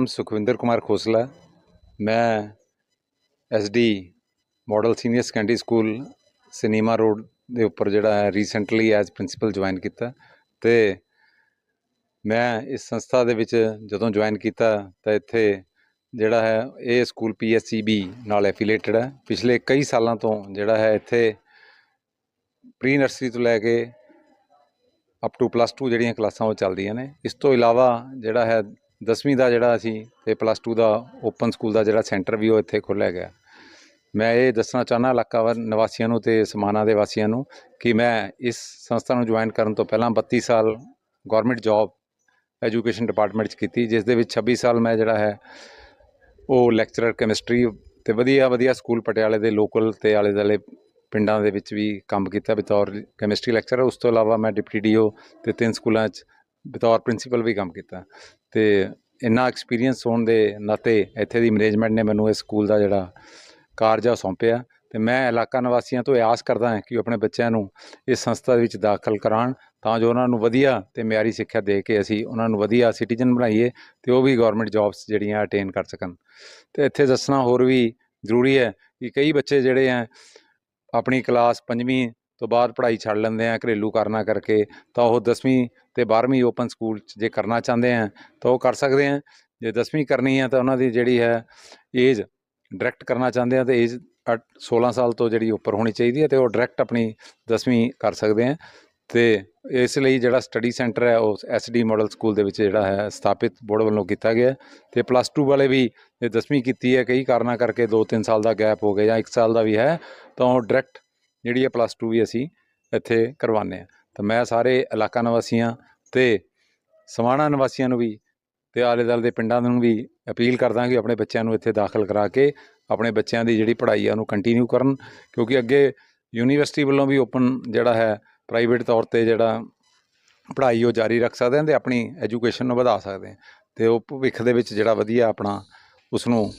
ਨਾਮ ਸੁਖਵਿੰਦਰ ਕੁਮਾਰ ਖੋਸਲਾ। ਮੈਂ SD model senior secondary school cinema road ਦੇ ਉੱਪਰ ਜਿਹੜਾ ਹੈ ਰੀਸੈਂਟਲੀ ਐਜ਼ ਪ੍ਰਿੰਸੀਪਲ ਜੁਆਇਨ ਕੀਤਾ ਤੇ ਮੈਂ ਇਸ ਸੰਸਥਾ ਦੇ ਵਿੱਚ ਜਦੋਂ ਜੁਆਇਨ ਕੀਤਾ ਤਾਂ ਇੱਥੇ ਜਿਹੜਾ ਹੈ ਇਹ ਸਕੂਲ ਪੀਐਸਸੀਬੀ ਨਾਲ ਐਫੀਲੀਏਟਡ ਹੈ। ਪਿਛਲੇ ਕਈ ਸਾਲਾਂ ਤੋਂ ਜਿਹੜਾ ਹੈ ਇੱਥੇ ਪ੍ਰੀ ਨਰਸਰੀ ਤੋਂ ਲੈ ਕੇ ਅਪ ਟੂ ਪਲੱਸ 2 ਜਿਹੜੀਆਂ ਕਲਾਸਾਂ ਉਹ ਚੱਲਦੀਆਂ ਨੇ। ਇਸ ਤੋਂ ਇਲਾਵਾ ਜਿਹੜਾ ਹੈ 10ਵੀਂ ਦਾ ਜਿਹੜਾ ਅਸੀਂ ਤੇ ਪਲੱਸ 2 ਦਾ ਓਪਨ ਸਕੂਲ ਦਾ ਜਿਹੜਾ ਸੈਂਟਰ ਵੀ ਉਹ ਇੱਥੇ ਖੋਲ੍ਹਿਆ ਗਿਆ। ਮੈਂ ਇਹ ਦੱਸਣਾ ਚਾਹੁੰਦਾ ਇਲਾਕਾ ਵਰ ਨਿਵਾਸੀਆਂ ਨੂੰ ਤੇ ਸਮਾਣਾ ਦੇ ਵਾਸੀਆਂ ਨੂੰ ਕਿ ਮੈਂ ਇਸ ਸੰਸਥਾ ਨੂੰ ਜੁਆਇਨ ਕਰਨ ਤੋਂ ਪਹਿਲਾਂ 32 ਸਾਲ ਗਵਰਨਮੈਂਟ ਜੌਬ ਐਜੂਕੇਸ਼ਨ ਡਿਪਾਰਟਮੈਂਟ 'ਚ ਕੀਤੀ, ਜਿਸ ਦੇ ਵਿੱਚ 26 ਸਾਲ ਮੈਂ ਜਿਹੜਾ ਹੈ ਉਹ ਲੈਕਚਰਰ ਕੈਮਿਸਟਰੀ ਤੇ ਵਧੀਆ ਵਧੀਆ ਸਕੂਲ ਪਟਿਆਲੇ ਦੇ ਲੋਕਲ ਤੇ ਆਲੇ ਦੁਆਲੇ ਪਿੰਡਾਂ ਦੇ ਵਿੱਚ ਵੀ ਕੰਮ ਕੀਤਾ, ਬਤੌਰ ਕੈਮਿਸਟਰੀ ਲੈਕਚਰਰ ਉਸ ਤੋਂ ਇਲਾਵਾ ਮੈਂ ਡਿਪਟੀ ਡੀਓ ਤੇ ਤਿੰਨ ਸਕੂਲਾਂ 'ਚ ਬਤੌਰ ਪ੍ਰਿੰਸੀਪਲ ਵੀ ਕੰਮ ਕੀਤਾ। ਤੇ ਇੰਨਾ ਐਕਸਪੀਰੀਅੰਸ ਹੋਣ ਦੇ ਨਾਤੇ ਇੱਥੇ ਦੀ ਮੈਨੇਜਮੈਂਟ ਨੇ ਮੈਨੂੰ ਇਸ ਸਕੂਲ ਦਾ ਜਿਹੜਾ ਕਾਰਜ ਆ ਉਹ ਸੌਂਪਿਆ। ਤੇ ਮੈਂ ਇਲਾਕਾ ਨਿਵਾਸੀਆਂ ਤੋਂ ਆਸ ਕਰਦਾ ਹਾਂ ਕਿ ਉਹ ਆਪਣੇ ਬੱਚਿਆਂ ਨੂੰ ਇਸ ਸੰਸਥਾ ਦੇ ਵਿੱਚ ਦਾਖਲ ਕਰਾਉਣ, ਤਾਂ ਜੋ ਉਹਨਾਂ ਨੂੰ ਵਧੀਆ ਤੇ ਮਿਆਰੀ ਸਿੱਖਿਆ ਦੇ ਕੇ ਅਸੀਂ ਉਹਨਾਂ ਨੂੰ ਵਧੀਆ ਸਿਟੀਜ਼ਨ ਬਣਾਈਏ ਤੇ ਉਹ ਵੀ ਗਵਰਨਮੈਂਟ ਜੌਬਸ ਜਿਹੜੀਆਂ ਅਟੇਨ ਕਰ ਸਕਣ। ਤੇ ਇੱਥੇ ਦੱਸਣਾ ਹੋਰ ਵੀ ਜ਼ਰੂਰੀ ਹੈ ਕਿ ਕਈ ਬੱਚੇ ਜਿਹੜੇ ਆ, ਆਪਣੀ ਕਲਾਸ ਪੰਜਵੀਂ ਤੋਂ ਬਾਅਦ ਪੜ੍ਹਾਈ ਛੱਡ ਲੈਂਦੇ ਆ, ਘਰੇਲੂ ਕਾਰਨਾਂ ਕਰਕੇ, ਤਾਂ ਉਹ 10ਵੀਂ ਤੇ 12ਵੀਂ ਓਪਨ ਸਕੂਲ 'ਚ ਜੇ ਕਰਨਾ ਚਾਹੁੰਦੇ ਆ, ਤਾਂ ਉਹ ਕਰ ਸਕਦੇ ਆ। ਜੇ 10ਵੀਂ ਕਰਨੀ ਹੈ ਤਾਂ ਉਹਨਾਂ ਦੀ ਜਿਹੜੀ ਹੈ ਏਜ ਡਾਇਰੈਕਟ ਕਰਨਾ ਚਾਹੁੰਦੇ ਆ, ਤੇ ਏਜ 16 ਸਾਲ ਤੋਂ ਜਿਹੜੀ ਉੱਪਰ ਹੋਣੀ ਚਾਹੀਦੀ ਹੈ, ਤੇ ਉਹ ਡਾਇਰੈਕਟ ਆਪਣੀ 10ਵੀਂ ਕਰ ਸਕਦੇ ਆ। ਤੇ ਇਸ ਲਈ ਜਿਹੜਾ ਸਟੱਡੀ ਸੈਂਟਰ ਹੈ, ਉਹ ਐਸਡੀ ਮਾਡਲ ਸਕੂਲ ਦੇ ਵਿੱਚ ਜਿਹੜਾ ਹੈ, ਸਥਾਪਿਤ ਬੋਰਡ ਵੱਲੋਂ ਕੀਤਾ ਗਿਆ। ਹੈ ਤੇ ਪਲੱਸ 2 ਵਾਲੇ ਵੀ ਜੇ 10ਵੀਂ ਕੀਤੀ ਹੈ, ਕਈ ਕਾਰਨਾਂ ਕਰਕੇ 2-3 ਸਾਲ ਦਾ ਗੈਪ ਹੋ ਗਿਆ ਜਾਂ 1 ਸਾਲ ਦਾ ਵੀ ਹੈ, ਤਾਂ ਉਹ ਡਾਇਰੈਕਟ ਜਿਹੜੀ ਹੈ ਪਲੱਸ 2 ਵੀ ਅਸੀਂ ਇੱਥੇ ਕਰਵਾਉਂਦੇ ਆ। ਤਾਂ ਮੈਂ ਸਾਰੇ ਇਲਾਕਾ ਨਿਵਾਸੀਆਂ ਤੇ ਸਮਾਣਾ ਨਿਵਾਸੀਆਂ ਨੂੰ ਵੀ ਤੇ ਆਲੇ ਦੁਆਲੇ ਦੇ ਪਿੰਡਾਂ ਨੂੰ ਵੀ ਅਪੀਲ ਕਰਦਾ ਕਿ ਆਪਣੇ ਬੱਚਿਆਂ ਨੂੰ ਇੱਥੇ ਦਾਖਲ ਕਰਾ ਕੇ ਆਪਣੇ ਬੱਚਿਆਂ ਦੀ ਜਿਹੜੀ ਪੜ੍ਹਾਈ ਆ ਉਹਨੂੰ ਕੰਟੀਨਿਊ ਕਰਨ, ਕਿਉਂਕਿ ਅੱਗੇ ਯੂਨੀਵਰਸਿਟੀ ਵੱਲੋਂ ਵੀ ਓਪਨ ਜਿਹੜਾ ਹੈ ਪ੍ਰਾਈਵੇਟ ਤੌਰ ਤੇ ਜਿਹੜਾ ਪੜ੍ਹਾਈ ਉਹ ਜਾਰੀ ਰੱਖ ਸਕਦੇ ਹਾਂ ਤੇ ਆਪਣੀ ਐਜੂਕੇਸ਼ਨ ਨੂੰ ਵਧਾ ਸਕਦੇ ਹਾਂ ਤੇ ਉਹ ਭਵਿੱਖ ਦੇ ਵਿੱਚ ਜਿਹੜਾ ਵਧੀਆ ਆਪਣਾ ਉਸ ਨੂੰ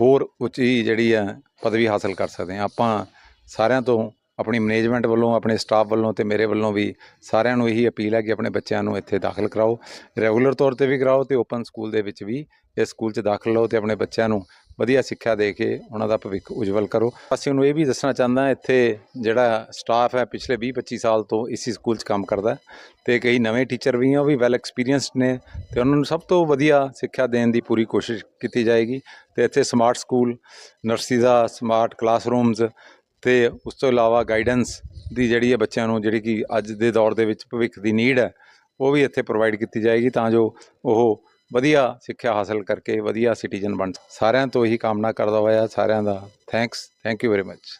ਹੋਰ ਉੱਚੀ ਜਿਹੜੀ ਹੈ ਪਦਵੀ ਹਾਸਲ ਕਰ ਸਕਦੇ ਹਾਂ ਆਪਾਂ ਸਾਰਿਆਂ ਤੋਂ ਆਪਣੀ ਮੈਨੇਜਮੈਂਟ ਵੱਲੋਂ, ਆਪਣੇ ਸਟਾਫ ਵੱਲੋਂ ਤੇ ਮੇਰੇ ਵੱਲੋਂ ਵੀ ਸਾਰਿਆਂ ਨੂੰ ਇਹੀ ਅਪੀਲ ਹੈ ਕਿ ਆਪਣੇ ਬੱਚਿਆਂ ਨੂੰ ਇੱਥੇ ਦਾਖਲ ਕਰਾਓ। ਰੈਗੂਲਰ ਤੌਰ ਤੇ ਵੀ ਕਰਾਓ ਤੇ ਓਪਨ ਸਕੂਲ ਦੇ ਵਿੱਚ ਵੀ ਇਸ ਸਕੂਲ 'ਚ ਦਾਖਲ ਲਓ ਤੇ ਆਪਣੇ ਬੱਚਿਆਂ ਨੂੰ ਵਧੀਆ ਸਿੱਖਿਆ ਦੇ ਕੇ ਉਹਨਾਂ ਦਾ ਭਵਿੱਖ ਉਜਵਲ ਕਰੋ। ਅਸੀਂ ਉਹਨੂੰ ਇਹ ਵੀ ਦੱਸਣਾ ਚਾਹੁੰਦਾ ਇੱਥੇ ਜਿਹੜਾ ਸਟਾਫ ਹੈ ਪਿਛਲੇ 20 25 ਸਾਲ ਤੋਂ ਇਸੇ ਸਕੂਲ 'ਚ ਕੰਮ ਕਰਦਾ ਹੈ ਤੇ ਕਈ ਨਵੇਂ ਟੀਚਰ ਵੀ ਆ ਉਹ ਵੀ ਵੈਲ ਐਕਸਪੀਰੀਅੰਸਡ ਨੇ ਤੇ ਉਹਨਾਂ ਨੂੰ ਸਭ ਤੋਂ ਵਧੀਆ ਸਿੱਖਿਆ ਦੇਣ ਦੀ ਪੂਰੀ ਕੋਸ਼ਿਸ਼ ਕੀਤੀ ਜਾਏਗੀ ਤੇ ਇੱਥੇ ਸਮਾਰਟ ਸਕੂਲ ਨਰਸਰੀ ਦਾ ਸਮਾਰਟ ਕਲਾਸਰੂਮਸ ਤੇ ਉਸ ਤੋਂ ਇਲਾਵਾ ਗਾਈਡੈਂਸ ਦੀ ਜਿਹੜੀ ਹੈ ਬੱਚਿਆਂ ਨੂੰ ਜਿਹੜੀ ਕਿ ਅੱਜ ਦੇ ਦੌਰ ਦੇ ਵਿੱਚ ਭਵਿੱਖ ਦੀ ਨੀਡ ਹੈ, ਉਹ ਵੀ ਇੱਥੇ ਪ੍ਰੋਵਾਈਡ ਕੀਤੀ ਜਾਏਗੀ ਤਾਂ ਜੋ ਉਹ ਵਧੀਆ ਸਿੱਖਿਆ ਹਾਸਲ ਕਰਕੇ ਵਧੀਆ ਸਿਟੀਜ਼ਨ ਬਣ ਸਾਰਿਆਂ ਤੋਂ ਇਹੀ ਕਾਮਨਾ ਕਰਦਾ ਹੋਇਆ ਸਾਰਿਆਂ ਦਾ। Thanks thank you very much